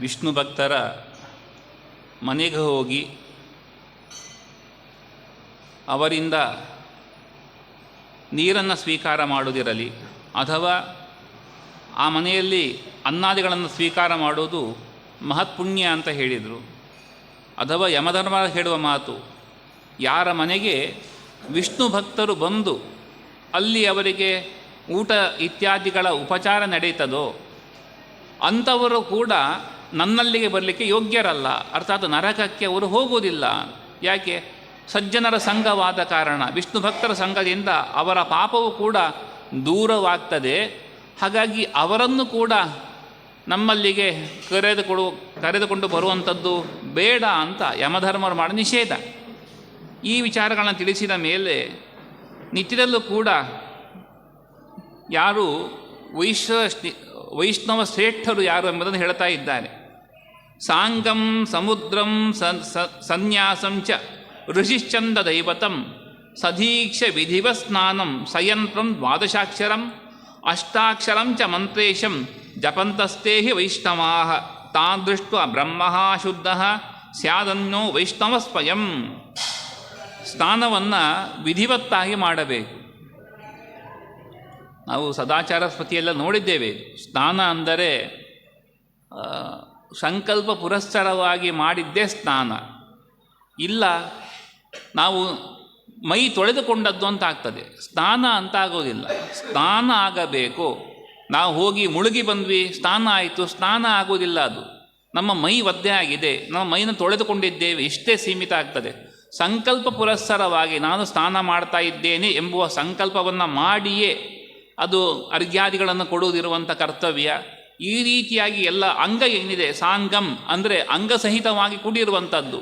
ವಿಷ್ಣು ಭಕ್ತರ ಮನೆಗೆ ಹೋಗಿ ಅವರಿಂದ ನೀರನ್ನು ಸ್ವೀಕಾರ ಮಾಡುವುದಿರಲಿ ಅಥವಾ ಆ ಮನೆಯಲ್ಲಿ ಅನ್ನಾದಿಗಳನ್ನು ಸ್ವೀಕಾರ ಮಾಡುವುದು ಮಹತ್ಪುಣ್ಯ ಅಂತ ಹೇಳಿದರು. ಅಥವಾ ಯಮಧರ್ಮ ಹೇಳುವ ಮಾತು, ಯಾರ ಮನೆಗೆ ವಿಷ್ಣು ಭಕ್ತರು ಬಂದು ಅಲ್ಲಿ ಅವರಿಗೆ ಊಟ ಇತ್ಯಾದಿಗಳ ಉಪಚಾರ ನಡೀತದೋ ಅಂಥವರು ಕೂಡ ನನ್ನಲ್ಲಿಗೆ ಬರಲಿಕ್ಕೆ ಯೋಗ್ಯರಲ್ಲ. ಅರ್ಥಾತ್ ನರಕಕ್ಕೆ ಅವರು ಹೋಗುವುದಿಲ್ಲ. ಯಾಕೆ? ಸಜ್ಜನರ ಸಂಘವಾದ ಕಾರಣ. ವಿಷ್ಣು ಭಕ್ತರ ಸಂಘದಿಂದ ಅವರ ಪಾಪವು ಕೂಡ ದೂರವಾಗ್ತದೆ. ಹಾಗಾಗಿ ಅವರನ್ನು ಕೂಡ ನಮ್ಮಲ್ಲಿಗೆ ಕರೆದುಕೊಡು, ಕರೆದುಕೊಂಡು ಬರುವಂಥದ್ದು ಬೇಡ ಅಂತ ಯಮಧರ್ಮರು ಮಾಡೋ ನಿಷೇಧ. ಈ ವಿಚಾರಗಳನ್ನು ತಿಳಿಸಿದ ಮೇಲೆ ನಿತ್ಯದಲ್ಲೂ ಕೂಡ ಯಾರು ವೈಶ್ವ ವೈಷ್ಣವ ಶ್ರೇಷ್ಠರು ಯಾರು ಎಂಬುದನ್ನು ಹೇಳ್ತಾ ಇದ್ದಾರೆ. ಸಾಂಗಂ ಸಮುದ್ರಂ ಸನ್ಯಾಸಂ ಚ ಋಷಿಶ್ಚಂದ ದೈವತಂ ಸಧೀಕ್ಷ ವಿಧಿವ ಸ್ನಾನಂ ಸಯಂತ್ರಂ ದ್ವಾದಶಾಕ್ಷರಂ ಅಷ್ಟಾಕ್ಷರಂ ಚ ಮಂತ್ರೇಶಂ ಜಪಂತಸ್ತೆ ಹಿ ವೈಷ್ಣವಾ ತಾನ್ ದೃಷ್ಟ ಬ್ರಹ್ಮ ಶುದ್ಧ ಸ್ಯಾದನ್ಯೋ ವೈಷ್ಣವ ಸ್ವಯಂ. ಸ್ನಾನವನ್ನು ವಿಧಿವತ್ತಾಗಿ ಮಾಡಬೇಕು. ನಾವು ಸದಾಚಾರ ಸ್ಮೃತಿಯೆಲ್ಲ ನೋಡಿದ್ದೇವೆ. ಸ್ನಾನ ಅಂದರೆ ಸಂಕಲ್ಪ ಪುರಸ್ಸರವಾಗಿ ಮಾಡಿದ್ದೇ ಸ್ನಾನ. ಇಲ್ಲ, ನಾವು ಮೈ ತೊಳೆದುಕೊಂಡದ್ದು ಅಂತ ಆಗ್ತದೆ. ಸ್ನಾನ ಅಂತ ಆಗೋದಿಲ್ಲ. ಸ್ನಾನ ಆಗಬೇಕು. ನಾವು ಹೋಗಿ ಮುಳುಗಿ ಬಂದ್ವಿ, ಸ್ನಾನ ಆಯಿತು, ಸ್ನಾನ ಆಗೋದಿಲ್ಲ ಅದು. ನಮ್ಮ ಮೈ ಒದ್ದೆ ಆಗಿದೆ. ನಮ್ಮ ಮೈನ ತೊಳೆದುಕೊಂಡಿದ್ದೇವೆ. ಇಷ್ಟೇ ಸೀಮಿತ ಆಗ್ತದೆ. ಸಂಕಲ್ಪ ಪುರಸ್ಸರವಾಗಿ ನಾನು ಸ್ನಾನ ಮಾಡ್ತಾ ಇದ್ದೇನೆ ಎಂಬುವ ಸಂಕಲ್ಪವನ್ನು ಮಾಡಿಯೇ ಅದು ಅರ್ಘ್ಯಾದಿಗಳನ್ನು ಕೊಡುವುದಿರುವಂಥ ಕರ್ತವ್ಯ. ಈ ರೀತಿಯಾಗಿ ಎಲ್ಲ ಅಂಗ ಏನಿದೆ, ಸಾಂಗಂ ಅಂದರೆ ಅಂಗಸಹಿತವಾಗಿ ಕೂಡಿರುವಂಥದ್ದು.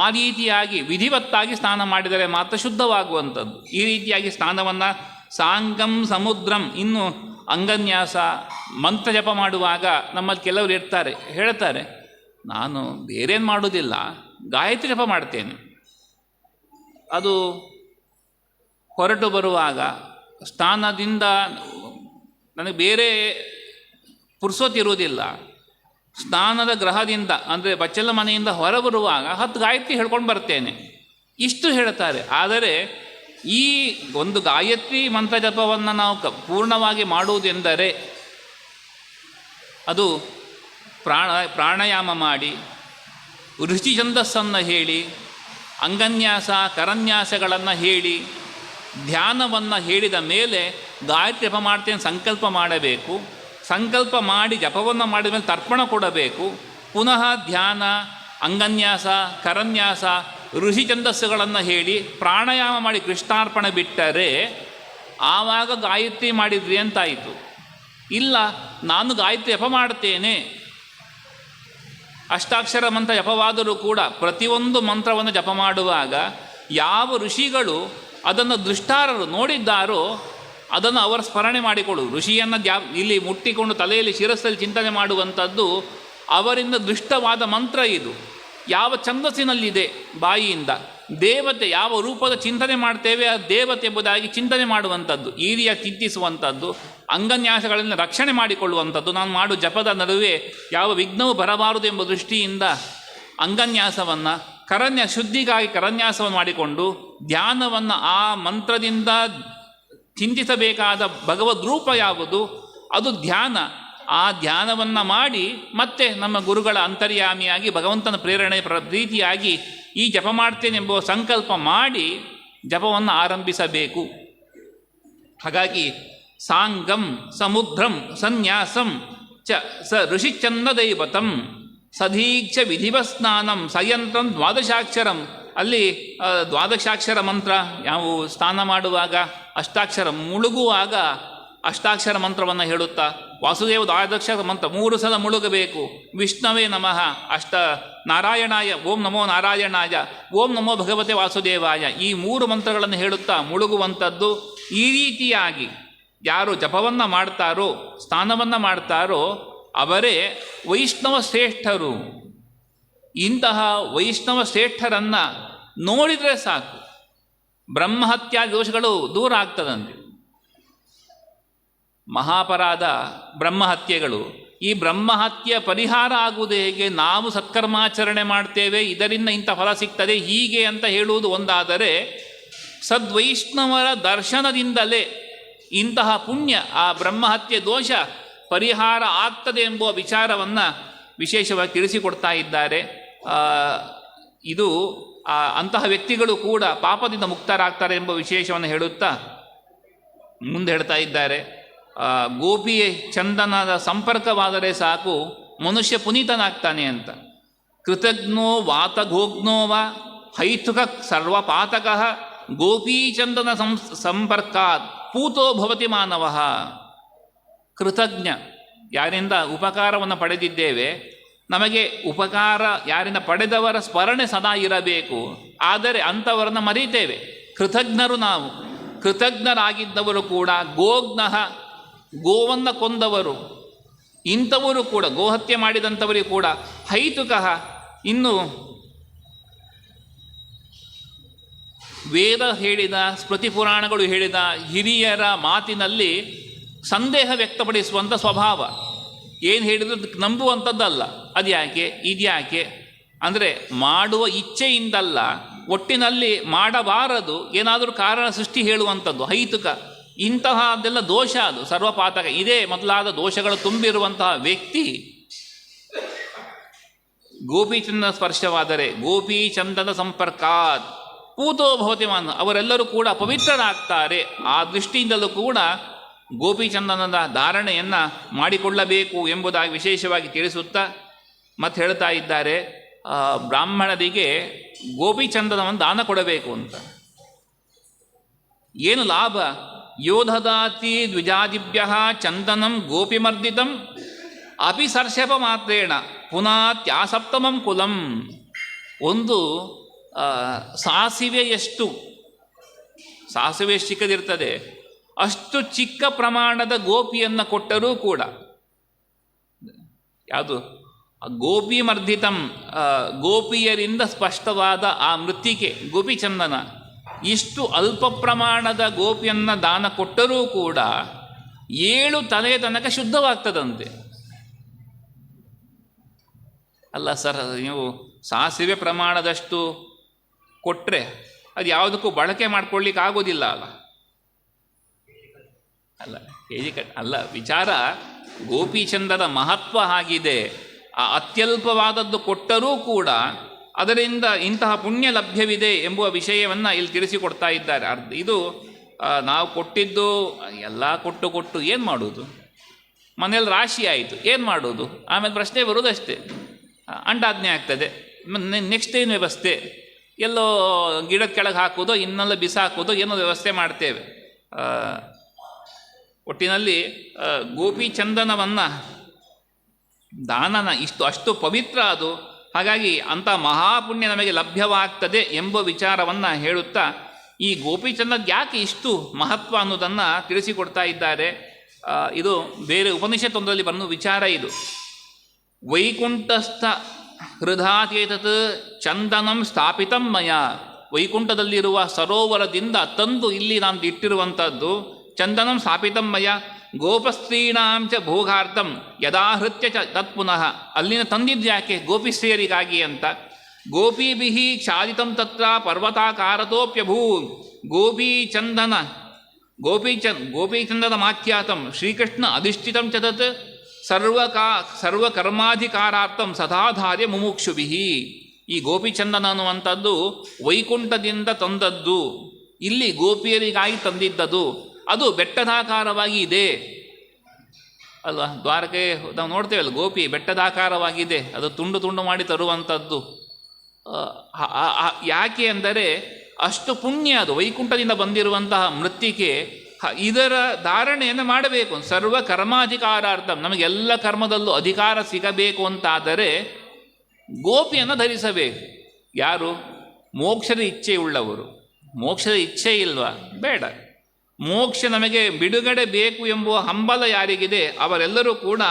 ಆ ರೀತಿಯಾಗಿ ವಿಧಿವತ್ತಾಗಿ ಸ್ನಾನ ಮಾಡಿದರೆ ಮಾತ್ರ ಶುದ್ಧವಾಗುವಂಥದ್ದು. ಈ ರೀತಿಯಾಗಿ ಸ್ನಾನವನ್ನು ಸಾಂಗಂ ಸಮುದ್ರಂ ಇನ್ನು ಅಂಗನ್ಯಾಸ, ಮಂತ್ರ ಜಪ ಮಾಡುವಾಗ ನಮ್ಮಲ್ಲಿ ಕೆಲವರು ಇರ್ತಾರೆ ಹೇಳ್ತಾರೆ, ನಾನು ಬೇರೇನು ಮಾಡೋದಿಲ್ಲ, ಗಾಯತ್ರಿ ಜಪ ಮಾಡ್ತೇನೆ. ಅದು ಹೊರಟು ಬರುವಾಗ ಸ್ನಾನದಿಂದ ನನಗೆ ಬೇರೆ ಪುರ್ಸೋತಿರುವುದಿಲ್ಲ. ಸ್ನಾನದ ಗ್ರಹದಿಂದ, ಅಂದರೆ ಬಚ್ಚಲ ಮನೆಯಿಂದ ಹೊರಬರುವಾಗ ಹತ್ತು ಗಾಯತ್ರಿ ಹೇಳ್ಕೊಂಡು ಬರ್ತೇನೆ. ಇಷ್ಟು ಹೇಳ್ತಾರೆ. ಆದರೆ ಈ ಒಂದು ಗಾಯತ್ರಿ ಮಂತ್ರ ಜಪವನ್ನು ನಾವು ಕ, ಪೂರ್ಣವಾಗಿ ಮಾಡುವುದೆಂದರೆ ಅದು ಪ್ರಾಣ, ಪ್ರಾಣಾಯಾಮ ಮಾಡಿ ಋಷಿ ಛಂದಸ್ಸನ್ನು ಹೇಳಿ, ಅಂಗನ್ಯಾಸ, ಕರನ್ಯಾಸಗಳನ್ನು ಹೇಳಿ, ಧ್ಯಾನವನ್ನು ಹೇಳಿದ ಮೇಲೆ ಗಾಯತ್ರಿ ಜಪ ಮಾಡ್ತೇನೆ, ಸಂಕಲ್ಪ ಮಾಡಬೇಕು. ಸಂಕಲ್ಪ ಮಾಡಿ ಜಪವನ್ನು ಮಾಡಿದ ಮೇಲೆ ತರ್ಪಣ ಕೊಡಬೇಕು. ಪುನಃ ಧ್ಯಾನ, ಅಂಗನ್ಯಾಸ, ಕರನ್ಯಾಸ, ಋಷಿ ಛಂದಸ್ಸುಗಳನ್ನು ಹೇಳಿ ಪ್ರಾಣಾಯಾಮ ಮಾಡಿ ಕೃಷ್ಣಾರ್ಪಣೆ ಬಿಟ್ಟರೆ ಆವಾಗ ಗಾಯತ್ರಿ ಮಾಡಿದ್ರಿ ಅಂತಾಯಿತು. ಇಲ್ಲ, ನಾನು ಗಾಯತ್ರಿ ಜಪ ಮಾಡ್ತೇನೆ. ಅಷ್ಟಾಕ್ಷರ ಮಂತ್ರ ಜಪವಾದರೂ ಕೂಡ ಪ್ರತಿಯೊಂದು ಮಂತ್ರವನ್ನು ಜಪ ಮಾಡುವಾಗ ಯಾವ ಋಷಿಗಳು ಅದನ್ನು ದೃಷ್ಟಾರರು ನೋಡಿದ್ದಾರೋ ಅದನ್ನು ಅವರ ಸ್ಮರಣೆ ಮಾಡಿಕೊಳ್ಳು. ಋಷಿಯನ್ನು ದ್ಯಾ, ಇಲ್ಲಿ ಮುಟ್ಟಿಕೊಂಡು ತಲೆಯಲ್ಲಿ ಶಿರಸ್ಸಲ್ಲಿ ಚಿಂತನೆ ಮಾಡುವಂಥದ್ದು ಅವರಿಂದ ದೃಷ್ಟವಾದ ಮಂತ್ರ ಇದು. ಯಾವ ಛಂದಸ್ಸಿನಲ್ಲಿದೆ ಬಾಯಿಯಿಂದ. ದೇವತೆ ಯಾವ ರೂಪದ ಚಿಂತನೆ ಮಾಡ್ತೇವೆ ಆ ದೇವತೆ ಎಂಬುದಾಗಿ ಚಿಂತನೆ ಮಾಡುವಂಥದ್ದು. ಈ ಚಿಂತಿಸುವಂಥದ್ದು, ಅಂಗನ್ಯಾಸಗಳನ್ನು ರಕ್ಷಣೆ ಮಾಡಿಕೊಳ್ಳುವಂಥದ್ದು. ನಾನು ಮಾಡುವ ಜಪದ ನಡುವೆ ಯಾವ ವಿಘ್ನವೂ ಬರಬಾರದು ಎಂಬ ದೃಷ್ಟಿಯಿಂದ ಅಂಗನ್ಯಾಸವನ್ನು, ಕರನ್ಯ ಶುದ್ಧಿಗಾಗಿ ಕರನ್ಯಾಸವನ್ನು ಮಾಡಿಕೊಂಡು ಧ್ಯಾನವನ್ನು ಆ ಮಂತ್ರದಿಂದ ಚಿಂತಿಸಬೇಕಾದ ಭಗವದ್ ರೂಪ ಯಾವುದು? ಅದು ಧ್ಯಾನ. ಆ ಧ್ಯಾನವನ್ನು ಮಾಡಿ ಮತ್ತೆ ನಮ್ಮ ಗುರುಗಳ ಅಂತರ್ಯಾಮಿಯಾಗಿ, ಭಗವಂತನ ಪ್ರೇರಣೆ ಪ್ರ, ಪ್ರೀತಿಯಾಗಿ ಈ ಜಪ ಮಾಡ್ತೇನೆಂಬುವ ಸಂಕಲ್ಪ ಮಾಡಿ ಜಪವನ್ನು ಆರಂಭಿಸಬೇಕು. ಹಾಗಾಗಿ ಸಾಂಗಂ ಸಮುದ್ರಂ ಸನ್ಯಾಸಂ ಚ ಸ ಋಷಿಚಂದ ದೈವತಂ ಸದೀಕ್ಷ ವಿಧಿವ ಸ್ನಾನಂ ಸಯಂತ್ರಂ ದ್ವಾದಶಾಕ್ಷರಂ ಅಲ್ಲಿ ದ್ವಾದಶಾಕ್ಷರ ಮಂತ್ರ ಯಾವ ಸ್ನಾನ ಮಾಡುವಾಗ, ಅಷ್ಟಾಕ್ಷರ ಮುಳುಗುವಾಗ ಅಷ್ಟಾಕ್ಷರ ಮಂತ್ರವನ್ನು ಹೇಳುತ್ತಾ, ವಾಸುದೇವ ದ್ವಾದಕ್ಷರ ಮಂತ್ರ ಮೂರು ಸಲ ಮುಳುಗಬೇಕು. ವಿಷ್ಣವೇ ನಮಃ. ಅಷ್ಟ ನಾರಾಯಣಾಯ, ಓಂ ನಮೋ ನಾರಾಯಣಾಯ, ಓಂ ನಮೋ ಭಗವತೆ ವಾಸುದೇವಾಯ ಈ ಮೂರು ಮಂತ್ರಗಳನ್ನು ಹೇಳುತ್ತಾ ಮುಳುಗುವಂಥದ್ದು ಈ ರೀತಿಯಾಗಿ ಯಾರು ಜಪವನ್ನು ಮಾಡ್ತಾರೋ, ಸ್ನಾನವನ್ನು ಮಾಡ್ತಾರೋ ಅವರೇ ವೈಷ್ಣವ ಶ್ರೇಷ್ಠರು. ಇಂತಹ ವೈಷ್ಣವ ಶ್ರೇಷ್ಠರನ್ನು ನೋಡಿದರೆ ಸಾಕು. ಬ್ರಹ್ಮಹತ್ಯಾ ದೋಷಗಳು ದೂರ ಆಗ್ತದಂತೆ. ಮಹಾಪರಾಧ ಬ್ರಹ್ಮಹತ್ಯೆಗಳು. ಈ ಬ್ರಹ್ಮಹತ್ಯ ಪರಿಹಾರ ಆಗುವುದು ಹೇಗೆ? ನಾವು ಸತ್ಕರ್ಮಾಚರಣೆ ಮಾಡ್ತೇವೆ, ಇದರಿಂದ ಇಂಥ ಫಲ ಸಿಗ್ತದೆ, ಹೀಗೆ ಅಂತ ಹೇಳುವುದು ಒಂದಾದರೆ, ಸದ್ವೈಷ್ಣವರ ದರ್ಶನದಿಂದಲೇ ಇಂತಹ ಪುಣ್ಯ, ಆ ಬ್ರಹ್ಮಹತ್ಯೆ ದೋಷ ಪರಿಹಾರ ಆಗ್ತದೆ ಎಂಬುವ ವಿಚಾರವನ್ನು ವಿಶೇಷವಾಗಿ ತಿಳಿಸಿಕೊಡ್ತಾ ಇದ್ದಾರೆ. ಇದು ಅಂತಹ ವ್ಯಕ್ತಿಗಳು ಕೂಡ ಪಾಪದಿಂದ ಮುಕ್ತರಾಗ್ತಾರೆ ಎಂಬ ವಿಶೇಷವನ್ನು ಹೇಳುತ್ತಾ ಮುಂದೆ ಹೇಳ್ತಾ ಇದ್ದಾರೆ. ಗೋಪಿಯ ಗೋಪಿ ಚಂದನದ ಸಂಪರ್ಕವಾದರೆ ಸಾಕು, ಮನುಷ್ಯ ಪುನೀತನಾಗ್ತಾನೆ ಅಂತ. ಕೃತಜ್ಞೋ ವಾತಘೋಗ್ನೋ ವ ಹೈತುಕ ಸರ್ವಪಾತಕ ಗೋಪೀಚಂದನ ಸಂ, ಸಂಪರ್ಕಾತ್ ಪೂತೋ ಭವತಿ ಮಾನವ. ಕೃತಜ್ಞ. ಯಾರಿಂದ ಉಪಕಾರವನ್ನು ಪಡೆದಿದ್ದೇವೆ? ನಮಗೆ ಉಪಕಾರ ಯಾರಿಂದ ಪಡೆದವರ ಸ್ಮರಣೆ ಸದಾ ಇರಬೇಕು. ಆದರೆ ಅಂಥವರನ್ನು ಮರೀತೇವೆ ಕೃತಜ್ಞರು ನಾವು. ಕೃತಜ್ಞರಾಗಿದ್ದವರು ಕೂಡ ಗೋಜ್ಞಃ, ಗೋವನ್ನು ಕೊಂದವರು. ಇಂಥವರು ಕೂಡ, ಗೋಹತ್ಯೆ ಮಾಡಿದಂಥವರಿಗೆ ಕೂಡ ಹೈತುಕಃ ಇನ್ನು ವೇದ ಹೇಳಿದ, ಸ್ಮೃತಿ ಪುರಾಣಗಳು ಹೇಳಿದ ಹಿರಿಯರ ಮಾತಿನಲ್ಲಿ ಸಂದೇಹ ವ್ಯಕ್ತಪಡಿಸುವಂಥ ಸ್ವಭಾವ. ಏನು ಹೇಳಿದ್ರು ನಂಬುವಂಥದ್ದಲ್ಲ. ಅದು ಯಾಕೆ ಇದ್ಯಾಕೆ? ಅಂದರೆ ಮಾಡುವ ಇಚ್ಛೆಯಿಂದಲ್ಲ. ಒಟ್ಟಿನಲ್ಲಿ ಮಾಡಬಾರದು. ಏನಾದರೂ ಕಾರಣ ಸೃಷ್ಟಿ ಹೇಳುವಂಥದ್ದು, ಹೈತುಕ. ಇಂತಹದ್ದೆಲ್ಲ ದೋಷ ಅದು, ಸರ್ವಪಾತಕ. ಇದೇ ಮೊದಲಾದ ದೋಷಗಳು ತುಂಬಿರುವಂತಹ ವ್ಯಕ್ತಿ. ಗೋಪಿಚಂದನ ಸ್ಪರ್ಶವಾದರೆ ಗೋಪಿಚಂದನ ಸಂಪರ್ಕ ಪೂತೋ ಭವತಿ ಮಾನ ಅವರೆಲ್ಲರೂ ಕೂಡ ಪವಿತ್ರರಾಗ್ತಾರೆ. ಆ ದೃಷ್ಟಿಯಿಂದಲೂ ಕೂಡ ಗೋಪಿಚಂದನದ ಧಾರಣೆಯನ್ನು ಮಾಡಿಕೊಳ್ಳಬೇಕು ಎಂಬುದಾಗಿ ವಿಶೇಷವಾಗಿ ತಿಳಿಸುತ್ತಾ ಮತ್ತೆ ಹೇಳ್ತಾ ಇದ್ದಾರೆ ಬ್ರಾಹ್ಮಣರಿಗೆ ಗೋಪಿಚಂದನವನ್ನು ದಾನ ಕೊಡಬೇಕು ಅಂತ. ಏನು ಲಾಭ? ಯೋಧದಾತಿ ದ್ವಿಜಾದಿಭ್ಯ ಚಂದನಂ ಗೋಪಿಮರ್ದಿತಂ ಅಪಿ ಸರ್ಷಪ ಮಾತ್ರೇಣ ಪುನಃ ತ್ಯಾಸಪ್ತಮಂ ಕುಲಂ. ಒಂದು ಸಾಸಿವೆಯಷ್ಟು, ಸಾಸಿವೆ ಎಷ್ಟು ಚಿಕ್ಕದಿರ್ತದೆ? ಅಷ್ಟು ಚಿಕ್ಕ ಪ್ರಮಾಣದ ಗೋಪಿಯನ್ನು ಕೊಟ್ಟರೂ ಕೂಡ. ಯಾವುದು? ಗೋಪಿ ಮರ್ಧಿತಂ ಗೋಪಿಯರಿಂದ ಸ್ಪಷ್ಟವಾದ ಆ ಮೃತ್ತಿಕೆ ಗೋಪಿಚಂದನ ಇಷ್ಟು ಅಲ್ಪ ಪ್ರಮಾಣದ ಗೋಪಿಯನ್ನು ದಾನ ಕೊಟ್ಟರೂ ಕೂಡ ಏಳು ತಲೆಯ ತನಕ ಶುದ್ಧವಾಗ್ತದಂತೆ. ಅಲ್ಲ ಸರ್, ನೀವು ಸಾಸಿವೆ ಪ್ರಮಾಣದಷ್ಟು ಕೊಟ್ಟರೆ ಅದು ಯಾವುದಕ್ಕೂ ಬಳಕೆ ಮಾಡ್ಕೊಳ್ಳಿಕ್ಕೆ ಆಗೋದಿಲ್ಲ ಅಲ್ಲ. ಅಲ್ಲ ಕಟ್ ಅಲ್ಲ, ವಿಚಾರ ಗೋಪಿಚಂದದ ಮಹತ್ವ ಆಗಿದೆ ಆ ಅತ್ಯಲ್ಪವಾದದ್ದು ಕೊಟ್ಟರೂ ಕೂಡ ಅದರಿಂದ ಇಂತಹ ಪುಣ್ಯ ಲಭ್ಯವಿದೆ ಎಂಬುವ ವಿಷಯವನ್ನು ಇಲ್ಲಿ ತಿಳಿಸಿಕೊಡ್ತಾ ಇದ್ದಾರೆ. ಅರ್ಧ ಇದು ನಾವು ಕೊಟ್ಟಿದ್ದು, ಎಲ್ಲ ಕೊಟ್ಟು ಕೊಟ್ಟು ಏನು ಮಾಡೋದು? ಮನೇಲಿ ರಾಶಿ ಆಯಿತು, ಏನು ಮಾಡೋದು? ಆಮೇಲೆ ಪ್ರಶ್ನೆ ಬರೋದಷ್ಟೇ. ಅಂಡಾಜ್ಞೆ ಆಗ್ತದೆ. ನೆಕ್ಸ್ಟ್ ಏನು ವ್ಯವಸ್ಥೆ? ಎಲ್ಲೋ ಗಿಡದ ಕೆಳಗೆ ಹಾಕೋದು, ಇನ್ನೆಲ್ಲ ಬಿಸಾಕೋದು, ಏನೋ ವ್ಯವಸ್ಥೆ ಮಾಡ್ತೇವೆ. ಒಟ್ಟಿನಲ್ಲಿ ಗೋಪಿಚಂದನವನ್ನು ಗೋಪಿ ಚಂದನವನ್ನು ದಾನನ ಇಷ್ಟು, ಅಷ್ಟು ಪವಿತ್ರ ಅದು. ಹಾಗಾಗಿ ಅಂಥ ಮಹಾಪುಣ್ಯ ನಮಗೆ ಲಭ್ಯವಾಗ್ತದೆ ಎಂಬ ವಿಚಾರವನ್ನು ಹೇಳುತ್ತಾ, ಈ ಗೋಪಿಚಂದದ ಯಾಕೆ ಇಷ್ಟು ಮಹತ್ವ ಅನ್ನೋದನ್ನು ತಿಳಿಸಿಕೊಡ್ತಾ ಇದ್ದಾರೆ? ಇದು ಬೇರೆ ಉಪನಿಷತ್ತೊಂದರಲ್ಲಿ ಬರುವ ವಿಚಾರ ಇದು. ವೈಕುಂಠಸ್ಥ ಹೃದಾಚೇತತ್ ಚಂದನಂ ಸ್ಥಾಪಿತಂ ಮಯ. ವೈಕುಂಠದಲ್ಲಿರುವ ಸರೋವರದಿಂದ ತಂದು ಇಲ್ಲಿ ನಾನು ಇಟ್ಟಿರುವಂಥದ್ದು. ಚಂದನಂ ಸ್ಥಾಪಿತಂ ಮಯ ಗೋಪಸ್ತ್ರೀಣಾಂ ಚ ಭೋಗಾರ್ಥಂ ಯದಾಹೃತ್ಯ ಚ ತತ್ಪುನಃ ಅಲ್ಲಿನ ತಂದಿದ್ಯಾಕೆ ಗೋಪಿಸ್ತ್ರೀಯರಿಗಾಗಿ ಅಂತ। ಗೋಪೀಭಿ ಕ್ಷಾದಿತಂ ತತ್ರ ಪರ್ವತಾಕಾರತೋಪ್ಯಭೂ ಗೋಪೀಚಂದನ ಗೋಪೀಚಂದ್ ಗೋಪೀಚಂದನ ಮಾಖ್ಯಾತಂ ಶ್ರೀಕೃಷ್ಣ ಅಧಿಷ್ಠಿತಂ ಚ ತತ್ ಸರ್ವಕಾ ಸರ್ವಕರ್ಮಾಧಿಕಾರಾರ್ಥಂ ಸದಾಧಾರ್ಯ ಮುಮುಕ್ಷುಭಿ ಈ ಗೋಪಿಚಂದನ ಅನ್ನುವಂಥದ್ದು ವೈಕುಂಠದಿಂದ ತಂದದ್ದು। ಇಲ್ಲಿ ಗೋಪಿಯರಿಗಾಗಿ ತಂದಿದ್ದದು ಅದು ಬೆಟ್ಟದಾಕಾರವಾಗಿ ಇದೆ ಅಲ್ವಾ? ದ್ವಾರಕೆ, ನಾವು ನೋಡ್ತೇವಲ್ಲ, ಗೋಪಿ ಬೆಟ್ಟದಾಕಾರವಾಗಿದೆ. ಅದು ತುಂಡು ತುಂಡು ಮಾಡಿ ತರುವಂಥದ್ದು. ಯಾಕೆ ಅಂದರೆ ಅಷ್ಟು ಪುಣ್ಯ ಅದು, ವೈಕುಂಠದಿಂದ ಬಂದಿರುವಂತಹ ಮೃತ್ತಿಕೆ. ಇದರ ಧಾರಣೆಯನ್ನು ಮಾಡಬೇಕು. ಸರ್ವ ಕರ್ಮಾಧಿಕಾರಾರ್ಥ, ನಮಗೆಲ್ಲ ಕರ್ಮದಲ್ಲೂ ಅಧಿಕಾರ ಸಿಗಬೇಕು ಅಂತಾದರೆ ಗೋಪಿಯನ್ನು ಧರಿಸಬೇಕು. ಯಾರು? ಮೋಕ್ಷದ ಇಚ್ಛೆಯುಳ್ಳವರು. ಮೋಕ್ಷದ ಇಚ್ಛೆ ಇಲ್ವಾ? ಬೇಡ. ಮೋಕ್ಷ ನಮಗೆ ಬಿಡುಗಡೆ ಬೇಕು ಎಂಬುವ ಹಂಬಲ ಯಾರಿಗಿದೆ ಅವರೆಲ್ಲರೂ ಕೂಡ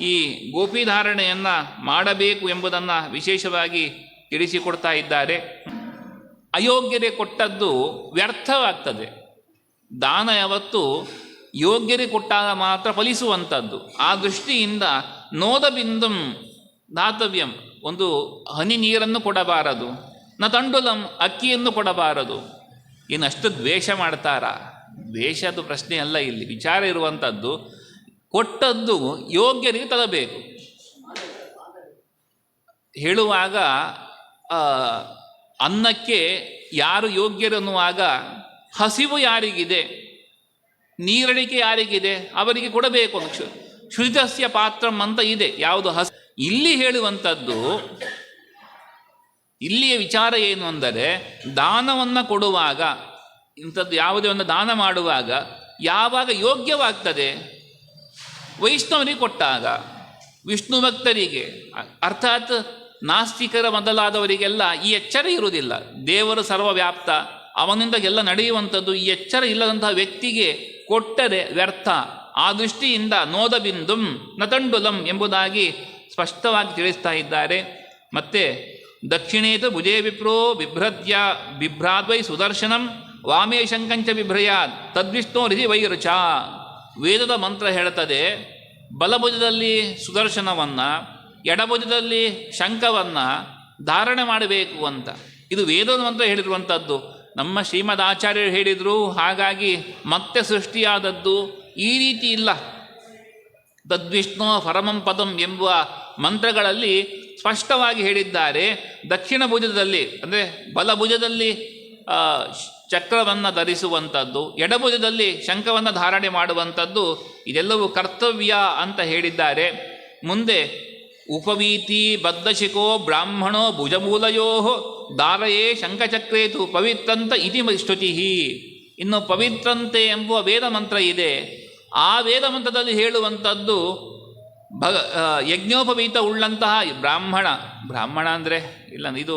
ಈ ಗೋಪಿಧಾರಣೆಯನ್ನು ಮಾಡಬೇಕು ಎಂಬುದನ್ನು ವಿಶೇಷವಾಗಿ ತಿಳಿಸಿಕೊಡ್ತಾ ಇದ್ದಾರೆ. ಅಯೋಗ್ಯರೇ ಕೊಟ್ಟದ್ದು ವ್ಯರ್ಥವಾಗ್ತದೆ. ದಾನ ಯಾವತ್ತು ಯೋಗ್ಯರೇ ಕೊಟ್ಟಾಗ ಮಾತ್ರ ಫಲಿಸುವಂಥದ್ದು ಆ ದೃಷ್ಟಿಯಿಂದ ನೋದ ಬಿಂದುಂ ದಾತವ್ಯಂ, ಒಂದು ಹನಿ ನೀರನ್ನು ಕೊಡಬಾರದು, ನ ತಂಡುಲಂ ಅಕ್ಕಿಯನ್ನು ಕೊಡಬಾರದು. ಇನ್ನಷ್ಟು ದ್ವೇಷ ಮಾಡ್ತಾರಾ? ದ್ವೇಷದ ಪ್ರಶ್ನೆ ಅಲ್ಲ ಇಲ್ಲಿ. ವಿಚಾರ ಇರುವಂಥದ್ದು ಕೊಟ್ಟದ್ದು ಯೋಗ್ಯರಿಗೆ ತರಬೇಕು ಹೇಳುವಾಗ ಅನ್ನಕ್ಕೆ ಯಾರು ಯೋಗ್ಯರನ್ನುವಾಗ ಹಸಿವು ಯಾರಿಗಿದೆ ನೀರಳಿಕೆ ಯಾರಿಗಿದೆ, ಅವರಿಗೆ ಕೊಡಬೇಕು ಕ್ಷುದಿತಸ್ಯ ಪಾತ್ರಂ ಅಂತ ಇದೆ. ಯಾವುದು ಹಸಿ, ಇಲ್ಲಿ ಹೇಳುವಂಥದ್ದು, ಇಲ್ಲಿಯ ವಿಚಾರ ಏನು ಅಂದರೆ ದಾನವನ್ನು ಕೊಡುವಾಗ ಇಂಥದ್ದು ಯಾವುದೇ ಒಂದು ದಾನ ಮಾಡುವಾಗ ಯಾವಾಗ ಯೋಗ್ಯವಾಗ್ತದೆ? ವೈಷ್ಣವನಿಗೆ ಕೊಟ್ಟಾಗ, ವಿಷ್ಣು ಭಕ್ತರಿಗೆ, ಅರ್ಥಾತ್ ನಾಸ್ತಿಕರ ಮೊದಲಾದವರಿಗೆಲ್ಲ ಈ ಎಚ್ಚರ ಇರುವುದಿಲ್ಲ. ದೇವರು ಸರ್ವವ್ಯಾಪ್ತ, ಅವನಿಂದ ಎಲ್ಲ ನಡೆಯುವಂಥದ್ದು ಈ ಎಚ್ಚರ ಇಲ್ಲದಂತಹ ವ್ಯಕ್ತಿಗೆ ಕೊಟ್ಟರೆ ವ್ಯರ್ಥ. ಆ ದೃಷ್ಟಿಯಿಂದ ನೋದ ಬಿಂದುಂ ನತಂಡುಲಂ ಎಂಬುದಾಗಿ ಸ್ಪಷ್ಟವಾಗಿ ತಿಳಿಸ್ತಾ ಇದ್ದಾರೆ. ಮತ್ತೆ ದಕ್ಷಿಣೇತು ಭುಜೇ ವಿಪ್ರೋ ಬಿಭ್ರದ್ಯ, ಬಿಭ್ರಾದ್ವೈ ಸುದರ್ಶನಂ ವಾಮೇ ಶಂಕಂಚ ತದ್ವಿಷ್ಣೋ ಹೃದಿ ವೈರುಚ. ವೇದದ ಮಂತ್ರ ಹೇಳುತ್ತದೆ, ಬಲಭುಜದಲ್ಲಿ ಸುದರ್ಶನವನ್ನು, ಎಡಭುಜದಲ್ಲಿ ಶಂಖವನ್ನು ಧಾರಣೆ ಮಾಡಬೇಕು ಅಂತ. ಇದು ವೇದದ ಮಂತ್ರ ಹೇಳಿರುವಂಥದ್ದು ನಮ್ಮ ಶ್ರೀಮದ್ ಆಚಾರ್ಯರು ಹೇಳಿದರು, ಹಾಗಾಗಿ ಮತ್ತೆ ಸೃಷ್ಟಿಯಾದದ್ದು ಈ ರೀತಿ ಇಲ್ಲ. ತದ್ವಿಷ್ಣು ಪರಮಂ ಪದಂ ಎಂಬ ಮಂತ್ರಗಳಲ್ಲಿ ಸ್ಪಷ್ಟವಾಗಿ ಹೇಳಿದ್ದಾರೆ. ದಕ್ಷಿಣ ಭುಜದಲ್ಲಿ, ಅಂದರೆ ಬಲಭುಜದಲ್ಲಿ ಚಕ್ರವನ್ನು ಧರಿಸುವಂಥದ್ದು, ಎಡಭುಜದಲ್ಲಿ ಶಂಖವನ್ನು ಧಾರಣೆ ಮಾಡುವಂಥದ್ದು, ಇದೆಲ್ಲವೂ ಕರ್ತವ್ಯ ಅಂತ ಹೇಳಿದ್ದಾರೆ. ಮುಂದೆ, ಉಪವೀತಿ ಬದ್ಧಶಿಖೋ ಬ್ರಾಹ್ಮಣೋ ಭುಜಮೂಲಯೋ ದಾರಯೇ ಶಂಖಚಕ್ರೇತು ಪವಿತ್ರಂತ ಇತಿ ಸ್ತುತಿ ಇನ್ನು ಪವಿತ್ರಂತೆ ಎಂಬುವ ವೇದ ಮಂತ್ರ ಇದೆ. ಆ ವೇದ ಮಂತ್ರದಲ್ಲಿ ಹೇಳುವಂಥದ್ದು, ಭಗ ಯಜ್ಞೋಪವೀತ ಉಳ್ಳಂತಹ ಬ್ರಾಹ್ಮಣ ಬ್ರಾಹ್ಮಣ ಅಂದರೆ ಇಲ್ಲ, ಇದು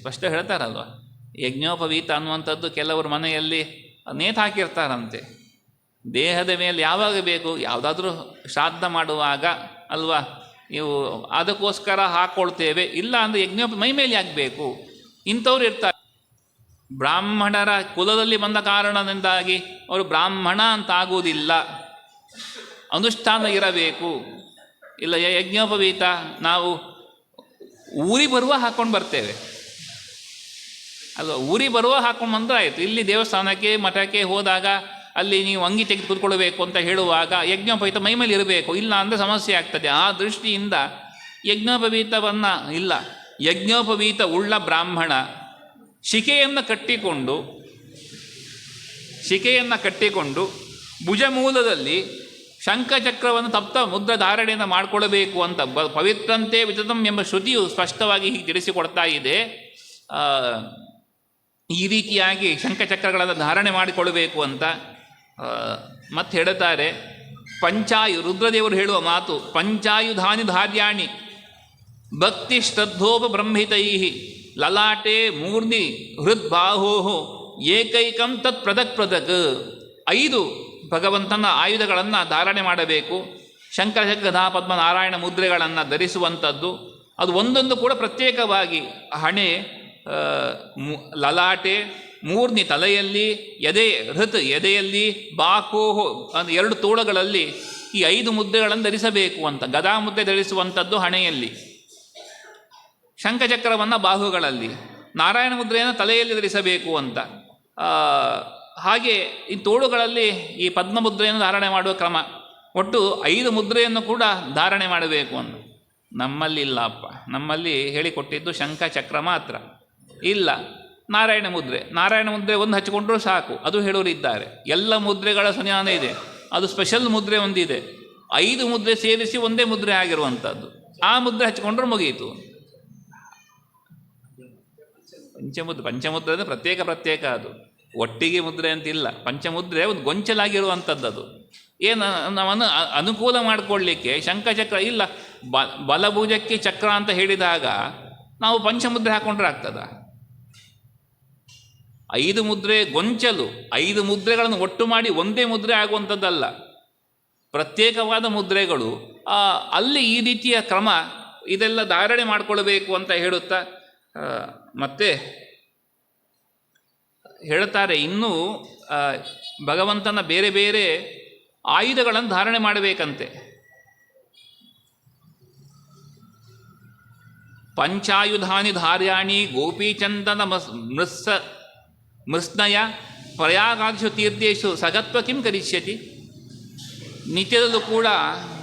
ಸ್ಪಷ್ಟ ಹೇಳ್ತಾರಲ್ವ? ಯಜ್ಞೋಪವೀತ ಅನ್ನುವಂಥದ್ದು ಕೆಲವರು ಮನೆಯಲ್ಲಿ ನೇತು ಹಾಕಿರ್ತಾರಂತೆ. ದೇಹದ ಮೇಲೆ ಯಾವಾಗ ಬೇಕು ಯಾವುದಾದ್ರೂ ಶ್ರಾದ್ದ ಮಾಡುವಾಗ ಅಲ್ವಾ? ನೀವು ಅದಕ್ಕೋಸ್ಕರ ಹಾಕ್ಕೊಳ್ತೇವೆ ಇಲ್ಲ ಅಂದರೆ ಯಜ್ಞೋಪ ಮೈ ಮೇಲೆ ಆಗಬೇಕು ಇಂಥವ್ರು ಇರ್ತಾರೆ. ಬ್ರಾಹ್ಮಣರ ಕುಲದಲ್ಲಿ ಬಂದ ಕಾರಣದಿಂದಾಗಿ ಅವರು ಬ್ರಾಹ್ಮಣ ಅಂತ ಆಗುವುದಿಲ್ಲ. ಅನುಷ್ಠಾನ ಇರಬೇಕು. ಇಲ್ಲ ಯಜ್ಞೋಪವೀತ ನಾವು ಊರಿ ಬರುವ ಹಾಕ್ಕೊಂಡು ಬರ್ತೇವೆ. ಅಲ್ವಾ ಊರಿ ಬರುವ ಹಾಕೊಂಡು ಬಂದ್ರೆ ಆಯಿತು. ಇಲ್ಲಿ ದೇವಸ್ಥಾನಕ್ಕೆ, ಮಠಕ್ಕೆ ಹೋದಾಗ ಅಲ್ಲಿ ನೀವು ಅಂಗಿ ತೆಗೆದು ಕೂತ್ಕೊಳ್ಬೇಕು ಅಂತ ಹೇಳುವಾಗ ಯಜ್ಞೋಪವೀತ ಮೈ ಮೇಲೆ ಇರಬೇಕು. ಇಲ್ಲ ಅಂದರೆ ಸಮಸ್ಯೆ ಆಗ್ತದೆ. ಆ ದೃಷ್ಟಿಯಿಂದ ಯಜ್ಞೋಪವೀತವನ್ನು ಇಲ್ಲ. ಯಜ್ಞೋಪವೀತ ಉಳ್ಳ ಬ್ರಾಹ್ಮಣ ಶಿಕೆಯನ್ನು ಕಟ್ಟಿಕೊಂಡು ಶಿಕೆಯನ್ನು ಕಟ್ಟಿಕೊಂಡು ಭುಜಮೂಲದಲ್ಲಿ ಶಂಖಚಕ್ರವನ್ನು ತಪ್ತ ಮುದ್ರ ಧಾರಣೆಯನ್ನು ಮಾಡಿಕೊಳ್ಳಬೇಕು ಅಂತ ಪವಿತ್ರಂತೆ ವಿತತಂ ಎಂಬ ಶ್ರುತಿಯು ಸ್ಪಷ್ಟವಾಗಿ ಹೀಗೆ ತಿಳಿಸಿಕೊಡ್ತಾ ಇದೆ. ಈ ರೀತಿಯಾಗಿ ಶಂಖಚಕ್ರಗಳನ್ನು ಧಾರಣೆ ಮಾಡಿಕೊಳ್ಳಬೇಕು ಅಂತ ಮತ್ತೆ ಹೇಳುತ್ತಾರೆ, ಪಂಚಾಯು ರುದ್ರದೇವರು ಹೇಳುವ ಮಾತು ಪಂಚಾಯುಧಾನಿ ಧಾರ್ಯಾಣಿ, ಭಕ್ತಿ ಶ್ರದ್ಧೋಪಬ್ರಹ್ಮಿತೈ ಲಲಾಟೆ ಮೂರ್ನಿ ಹೃದ್ಬಾಹೋ ಏಕೈಕಂ ತತ್ ಪ್ರದಕ್ ಪ್ರದಕ್. ಐದು ಭಗವಂತನ ಆಯುಧಗಳನ್ನು ಧಾರಣೆ ಮಾಡಬೇಕು. ಶಂಕರಶಕ್ರಧಾ ಪದ್ಮನಾರಾಯಣ ಮುದ್ರೆಗಳನ್ನು ಧರಿಸುವಂಥದ್ದು. ಅದು ಒಂದೊಂದು ಕೂಡ ಪ್ರತ್ಯೇಕವಾಗಿ ಹಣೆ ಲಲಾಟೆ, ಮೂರ್ನಿ ತಲೆಯಲ್ಲಿ, ಎದೆ, ಹೃತ್ ಎದೆಯಲ್ಲಿ, ಬಾಕೋಹೋ ಅಂದ ಎರಡು ತೋಳುಗಳಲ್ಲಿ ಈ ಐದು ಮುದ್ರೆಗಳನ್ನು ಧರಿಸಬೇಕು ಅಂತ ಗದಾ ಮುದ್ದೆ ಧರಿಸುವಂಥದ್ದು ಹಣೆಯಲ್ಲಿ. ಶಂಖಚಕ್ರವನ್ನು ಬಾಹುಗಳಲ್ಲಿ, ನಾರಾಯಣ ಮುದ್ರೆಯನ್ನು ತಲೆಯಲ್ಲಿ ಧರಿಸಬೇಕು ಅಂತ. ಹಾಗೆ ಈ ತೋಳುಗಳಲ್ಲಿ ಈ ಪದ್ಮ ಮುದ್ರೆಯನ್ನು ಧಾರಣೆ ಮಾಡುವ ಕ್ರಮ. ಒಟ್ಟು ಐದು ಮುದ್ರೆಯನ್ನು ಕೂಡ ಧಾರಣೆ ಮಾಡಬೇಕು ಅಂತ. ನಮ್ಮಲ್ಲಿ ಇಲ್ಲಪ್ಪ. ನಮ್ಮಲ್ಲಿ ಹೇಳಿಕೊಟ್ಟಿದ್ದು ಶಂಖ ಚಕ್ರ ಮಾತ್ರ. ಇಲ್ಲ. ನಾರಾಯಣ ಮುದ್ರೆ. ನಾರಾಯಣ ಮುದ್ರೆ ಒಂದು ಹಚ್ಚಿಕೊಂಡ್ರೂ ಸಾಕು. ಅದು ಹೇಳೋರು ಇದ್ದಾರೆ. ಎಲ್ಲ ಮುದ್ರೆಗಳ ಸಂಜಾನ ಇದೆ. ಅದು ಸ್ಪೆಷಲ್ ಮುದ್ರೆ ಒಂದಿದೆ. ಐದು ಮುದ್ರೆ ಸೇರಿಸಿ ಒಂದೇ ಮುದ್ರೆ ಆಗಿರುವಂಥದ್ದು. ಆ ಮುದ್ರೆ ಹಚ್ಚಿಕೊಂಡ್ರೆ ಮುಗಿಯಿತು ಪಂಚಮುದ್ರೆ ಪಂಚಮುದ್ರೆ ಅಂದರೆ ಪ್ರತ್ಯೇಕ ಪ್ರತ್ಯೇಕ ಅದು. ಒಟ್ಟಿಗೆ ಮುದ್ರೆ ಅಂತಿಲ್ಲ. ಪಂಚಮುದ್ರೆ ಒಂದು ಗೊಂಚಲಾಗಿರುವಂಥದ್ದು ಅದು ಏನು ನಮ್ಮನ್ನು ಅ- ಅನುಕೂಲ ಮಾಡಿಕೊಳ್ಳಿಕ್ಕೆ ಶಂಖಚಕ್ರ ಇಲ್ಲ, ಬ ಬಲಭುಜಕ್ಕೆ ಚಕ್ರ ಅಂತ ಹೇಳಿದಾಗ ನಾವು ಪಂಚಮುದ್ರೆ ಹಾಕೊಂಡ್ರೆ ಆಗ್ತದ? ಐದು ಮುದ್ರೆ ಗೊಂಚಲು, ಐದು ಮುದ್ರೆಗಳನ್ನು ಒಟ್ಟು ಮಾಡಿ ಒಂದೇ ಮುದ್ರೆ ಆಗುವಂಥದ್ದಲ್ಲ. ಪ್ರತ್ಯೇಕವಾದ ಮುದ್ರೆಗಳು ಅಲ್ಲಿ ಈ ರೀತಿಯ ಕ್ರಮ, ಇದೆಲ್ಲ ಧಾರಣೆ ಮಾಡಿಕೊಳ್ಬೇಕು ಅಂತ ಹೇಳುತ್ತಾ ಮತ್ತೆ ಹೇಳುತ್ತಾರೆ, ಇನ್ನೂ ಭಗವಂತನ ಬೇರೆ ಬೇರೆ ಆಯುಧಗಳನ್ನು ಧಾರಣೆ ಮಾಡಬೇಕಂತೆ. ಪಂಚಾಯುಧಾನಿ ಧಾರ್ಯಾಣಿ ಗೋಪೀಚಂದನ ಮಸ್ ಮೃತ್ಸ ಮೃತ್ನಯ ಪ್ರಯಾಗಾದಿಷು ತೀರ್ಥೇಶು ಸಗತ್ವ ಕಿಂ ಕರಿಷ್ಯತಿ? ನಿತ್ಯದಲ್ಲೂ ಕೂಡ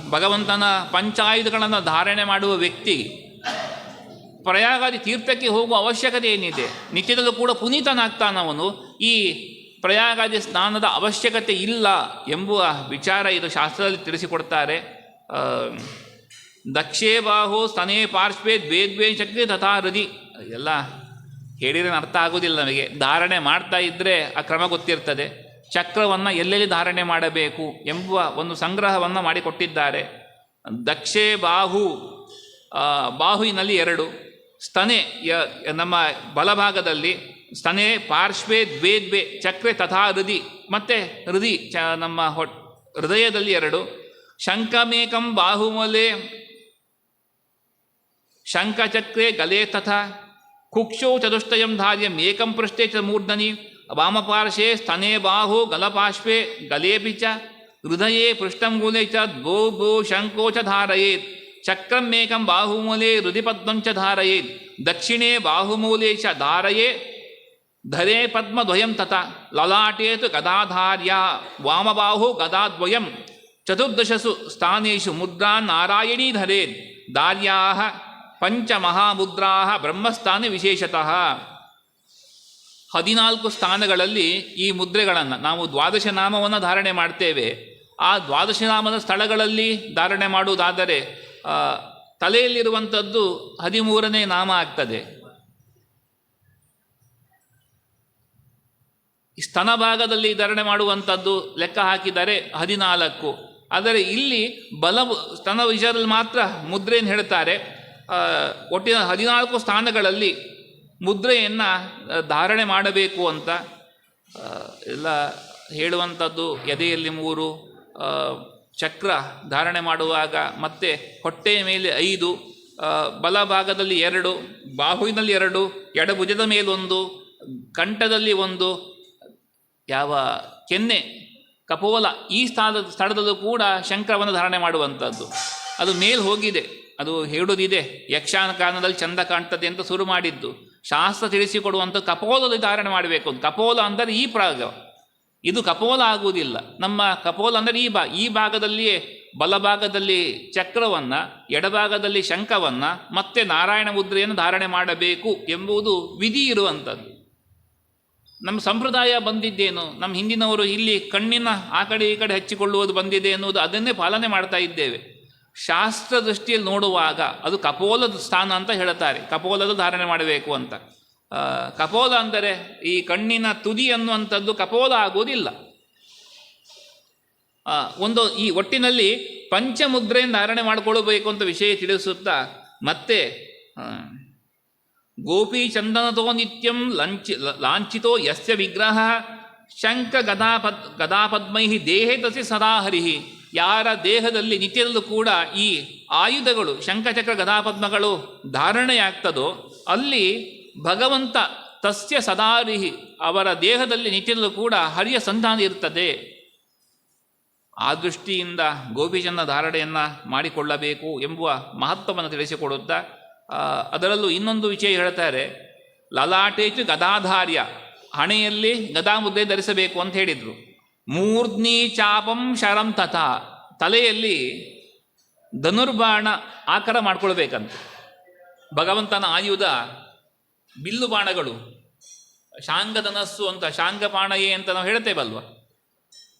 ಭಗವಂತನ ಪಂಚಾಯುಧಗಳನ್ನು ಧಾರಣೆ ಮಾಡುವ ವ್ಯಕ್ತಿ, ಪ್ರಯಾಗಾದಿ ತೀರ್ಥಕ್ಕೆ ಹೋಗುವ ಅವಶ್ಯಕತೆ ಏನಿದೆ? ನಿತ್ಯದಲ್ಲೂ ಕೂಡ ಪುನೀತನಾಗ್ತಾನವನು ಈ ಪ್ರಯಾಗಾದಿ ಸ್ನಾನದ ಅವಶ್ಯಕತೆ ಇಲ್ಲ ಎಂಬುವ ವಿಚಾರ ಇದು ಶಾಸ್ತ್ರದಲ್ಲಿ ತಿಳಿಸಿಕೊಡ್ತಾರೆ. ದಕ್ಷೇ ಬಾಹು ಸ್ತನೇ ಪಾರ್ಶ್ವೇ ದ್ವೇದ್ವೇ ಶಕ್ತಿ ತಥಾ ಹೃದಿ, ಎಲ್ಲ ಹೇಳಿದ್ರೆ ಅರ್ಥ ಆಗೋದಿಲ್ಲ ನಮಗೆ. ಧಾರಣೆ ಮಾಡ್ತಾ ಇದ್ದರೆ ಆ ಕ್ರಮ ಗೊತ್ತಿರ್ತದೆ. ಚಕ್ರವನ್ನು ಎಲ್ಲೆಲ್ಲಿ ಧಾರಣೆ ಮಾಡಬೇಕು ಎಂಬ ಒಂದು ಸಂಗ್ರಹವನ್ನು ಮಾಡಿಕೊಟ್ಟಿದ್ದಾರೆ. ದಕ್ಷೆ ಬಾಹು ಬಾಹುವಿನಲ್ಲಿ ಎರಡು. ಸ್ತನೆ ನಮ್ಮ ಬಲಭಾಗದಲ್ಲಿ ಸ್ತನೆ, ಪಾರ್ಶ್ವೇ ದ್ವೇ ದ್ವೇ ಚಕ್ರೆ ತಥಾ ಹೃದಿ ಮತ್ತು ಹೃದಿ ಚ, ನಮ್ಮ ಹೊಟ್, ಹೃದಯದಲ್ಲಿ ಎರಡು. ಶಂಕಮೇಕಂ ಬಾಹುಮಲೆ ಶಂಕಚಕ್ರೆ ಗಲೆ ತಥಾ ಕುಕ್ಷೋ ಚತುಷ್ಟಯಂ ಧಾರ್ಯಂ ಏಕಂ ಪೃಷ್ಠೆ ಚ ಮೂರ್ಧನಿ ವಾಮಪಾರ್ಶ್ವೆ ಸ್ತನೆ ಬಾಹು ಗಲಪಾರ್ಶ್ವೆ ಗಲೇಪಿ ಚ ಹೃದಯೇ ಪೃಷ್ಠಮೂಲೆ ಚ ದ್ವೋ ಭೂ ಶಂಕೋ ಚ ಧಾರಯೇತ್ ಚಕ್ರಮೇಕಂ ಬಾಹುಮೂಲೆ ಹೃದಿಪದ್ಮಂ ಚ ಧಾರಯೇತ್ ದಕ್ಷಿಣೆ ಬಾಹುಮೂಲೆ ಚ ಧಾರಯೇ ಧರೆ ಪದ್ಮದ್ವಯಂ ತಥಾ ಲಲಾಟೇತು ಗದಾಧಾರ್ಯ ವಾಮಬಾಹು ಗದಾದ್ವಯಂ ಚತುರ್ದಶಸು ಸ್ಥಾನೇಷು ಮುದ್ರಾ ನಾರಾಯಣೀ ಧರೇತ್ ದಾರ್ಯಾ ಪಂಚಮಹಾಮುದ್ರಾ ಬ್ರಹ್ಮಸ್ಥಾನ ವಿಶೇಷತಃ. ಹದಿನಾಲ್ಕು ಸ್ಥಾನಗಳಲ್ಲಿ ಈ ಮುದ್ರೆಗಳನ್ನು ನಾವು ದ್ವಾದಶ ನಾಮವನ್ನು ಧಾರಣೆ ಮಾಡ್ತೇವೆ. ಆ ದ್ವಾದಶ ನಾಮದ ಸ್ಥಳಗಳಲ್ಲಿ ಧಾರಣೆ ಮಾಡುವುದಾದರೆ ತಲೆಯಲ್ಲಿರುವಂಥದ್ದು ಹದಿಮೂರನೇ ನಾಮ ಆಗ್ತದೆ. ಸ್ತನ ಭಾಗದಲ್ಲಿ ಧಾರಣೆ ಮಾಡುವಂಥದ್ದು ಲೆಕ್ಕ ಹಾಕಿದರೆ ಹದಿನಾಲ್ಕು. ಆದರೆ ಇಲ್ಲಿ ಬಲ ಸ್ತನ ವಿಷಯದಲ್ಲಿ ಮಾತ್ರ ಮುದ್ರೆಯನ್ನು ಹೇಳ್ತಾರೆ. ಒಟ್ಟಿನ ಹದಿನಾಲ್ಕು ಸ್ಥಾನಗಳಲ್ಲಿ ಮುದ್ರೆಯನ್ನು ಧಾರಣೆ ಮಾಡಬೇಕು ಅಂತ ಎಲ್ಲ ಹೇಳುವಂಥದ್ದು, ಎದೆಯಲ್ಲಿ ಮೂರು ಚಕ್ರ ಧಾರಣೆ ಮಾಡುವಾಗ ಮತ್ತೆ ಹೊಟ್ಟೆಯ ಮೇಲೆ ಐದು ಬಲಭಾಗದಲ್ಲಿ ಎರಡು, ಬಾಹುವಿನಲ್ಲಿ ಎರಡು, ಎಡಭುಜದ ಮೇಲೊಂದು ಕಂಠದಲ್ಲಿ ಒಂದು, ಯಾವ ಕೆನ್ನೆ ಕಪೋಲ ಈ ಸ್ಥಾನದ ಸ್ಥಳದಲ್ಲೂ ಕೂಡ ಶಂಕರವನ್ನು ಧಾರಣೆ ಮಾಡುವಂಥದ್ದು. ಅದು ಮೇಲೆ ಹೋಗಿದೆ. ಅದು ಹೇಳುವುದಿದೆ ಯಕ್ಷಾನ ಕಾರಣದಲ್ಲಿ ಚಂದ ಕಾಣ್ತದೆ ಅಂತ ಶುರು ಮಾಡಿದ್ದು. ಶಾಸ್ತ್ರ ತಿಳಿಸಿಕೊಡುವಂಥ ಕಪೋಲದಲ್ಲಿ ಧಾರಣೆ ಮಾಡಬೇಕು ಕಪೋಲ ಅಂದರೆ ಈ ಪ್ರಾಗ ಇದು ಕಪೋಲ ಆಗುವುದಿಲ್ಲ. ನಮ್ಮ ಕಪೋಲ ಅಂದರೆ ಈ ಬಾ ಈ ಭಾಗದಲ್ಲಿಯೇ ಬಲಭಾಗದಲ್ಲಿ ಚಕ್ರವನ್ನು ಎಡಭಾಗದಲ್ಲಿ ಶಂಖವನ್ನು, ಮತ್ತೆ ನಾರಾಯಣ ಮುದ್ರೆಯನ್ನು ಧಾರಣೆ ಮಾಡಬೇಕು ಎಂಬುದು ವಿಧಿ ಇರುವಂಥದ್ದು. ನಮ್ಮ ಸಂಪ್ರದಾಯ ಬಂದಿದ್ದೇನು? ನಮ್ಮ ಹಿಂದಿನವರು ಇಲ್ಲಿ ಕಣ್ಣಿನ ಆ ಕಡೆ ಈ ಕಡೆ ಹಚ್ಚಿಕೊಳ್ಳುವುದು ಬಂದಿದೆ ಎನ್ನುವುದು ಅದನ್ನೇ ಪಾಲನೆ ಮಾಡ್ತಾ ಇದ್ದೇವೆ. ಶಾಸ್ತ್ರ ದೃಷ್ಟಿಯಲ್ಲಿ ನೋಡುವಾಗ ಅದು ಕಪೋಲದ ಸ್ಥಾನ ಅಂತ ಹೇಳುತ್ತಾರೆ. ಕಪೋಲದ ಧಾರಣೆ ಮಾಡಬೇಕು ಅಂತ. ಕಪೋಲ ಅಂದರೆ ಈ ಕಣ್ಣಿನ ತುದಿ ಅನ್ನುವಂಥದ್ದು ಕಪೋಲ ಆಗುವುದಿಲ್ಲ. ಒಂದು ಈ ಒಟ್ಟಿನಲ್ಲಿ ಪಂಚಮುದ್ರೆಯನ್ನು ಧಾರಣೆ ಮಾಡಿಕೊಳ್ಳಬೇಕು ಅಂತ ವಿಷಯ ತಿಳಿಸುತ್ತಾ ಮತ್ತೆ ಗೋಪಿ ಚಂದನತೋ ನಿತ್ಯಂ ಲಂಚಿ ಲಾಂಛಿತೋ ಯಸ್ಯ ವಿಗ್ರಹ, ಶಂಖ ಗದಾಪದ್ ಗದಾಪದ್ಮೈ ದೇಹೇ ತಸಿ ಸದಾ ಹರಿಹಿ. ಯಾರ ದೇಹದಲ್ಲಿ ನಿತ್ಯದಲ್ಲೂ ಕೂಡ ಈ ಆಯುಧಗಳು, ಶಂಖಚಕ್ರ, ಗದಾಪದ್ಮಗಳು ಧಾರಣೆಯಾಗ್ತದೋ, ಅಲ್ಲಿ ಭಗವಂತ ತಸ್ಯ ಸದಾರಿಹಿ ಅವರ ದೇಹದಲ್ಲಿ ನಿತ್ಯದಲ್ಲೂ ಕೂಡ ಹರಿಯ ಸಂಧಾನ ಇರ್ತದೆ. ಆ ದೃಷ್ಟಿಯಿಂದ ಗೋಪಿಚಂದ ಧಾರಣೆಯನ್ನು ಮಾಡಿಕೊಳ್ಳಬೇಕು ಎಂಬುವ ಮಹತ್ವವನ್ನು ತಿಳಿಸಿಕೊಡುತ್ತಾ ಅದರಲ್ಲೂ ಇನ್ನೊಂದು ವಿಷಯ ಹೇಳ್ತಾರೆ, ಲಲಾಟೇಚು ಗದಾಧಾರ್ಯ, ಹಣೆಯಲ್ಲಿ ಗದಾ ಮುದ್ದೆ ಧರಿಸಬೇಕು ಅಂತ ಹೇಳಿದರು. ಮೂರ್ಧ್ನಿ ಚಾಪಂ ಶರಂ ತಥ. ತಲೆಯಲ್ಲಿ ಧನುರ್ಬಾಣ ಆಕಾರ ಮಾಡ್ಕೊಳ್ಬೇಕಂತ. ಭಗವಂತನ ಆಯುಧ ಬಿಲ್ಲು ಬಾಣಗಳು. ಶಾಂಗಧನಸ್ಸು ಅಂತ ಶಾಂಗಪಾಣಯೇ ಅಂತ ನಾವು ಹೇಳ್ತೇವಲ್ವ?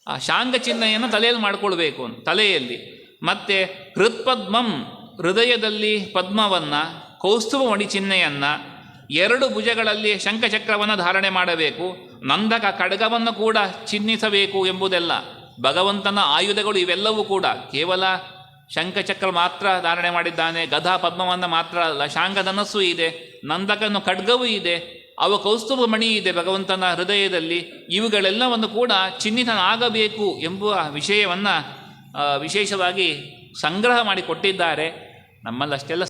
ಆ ಶಾಂಗ ಚಿಹ್ನೆಯನ್ನು ತಲೆಯಲ್ಲಿ ಮಾಡ್ಕೊಳ್ಬೇಕು ಅಂತ, ತಲೆಯಲ್ಲಿ. ಮತ್ತೆ ಹೃತ್ಪದ್ಮಂ, ಹೃದಯದಲ್ಲಿ ಪದ್ಮವನ್ನು ಕೌಸ್ತುಭ ಮಣಿ ಚಿಹ್ನೆಯನ್ನು ಎರಡು ಭುಜಗಳಲ್ಲಿ ಶಂಖಚಕ್ರವನ್ನು ಧಾರಣೆ ಮಾಡಬೇಕು. ನಂದಕ ಖಡ್ಗವನ್ನು ಕೂಡ ಚಿಹ್ನಿಸಬೇಕು ಎಂಬುದೆಲ್ಲ ಭಗವಂತನ ಆಯುಧಗಳು ಇವೆಲ್ಲವೂ ಕೂಡ ಕೇವಲ ಶಂಖಚಕ್ರ ಮಾತ್ರ ಧಾರಣೆ ಮಾಡಿದ್ದಾನೆ ಗದಾ ಪದ್ಮವನ್ನು ಮಾತ್ರ ಅಲ್ಲ ಇದೆ, ನಂದಕನು ಖಡ್ಗವೂ ಇದೆ, ಅವ ಕೌಸ್ತುಭ ಮಣಿ ಇದೆ ಭಗವಂತನ ಹೃದಯದಲ್ಲಿ, ಇವುಗಳೆಲ್ಲವನ್ನು ಕೂಡ ಚಿನ್ನಿತನಾಗಬೇಕು ಎಂಬುವ ವಿಷಯವನ್ನು ವಿಶೇಷವಾಗಿ ಸಂಗ್ರಹ ಮಾಡಿ ಕೊಟ್ಟಿದ್ದಾರೆ. ನಮ್ಮಲ್ಲಿ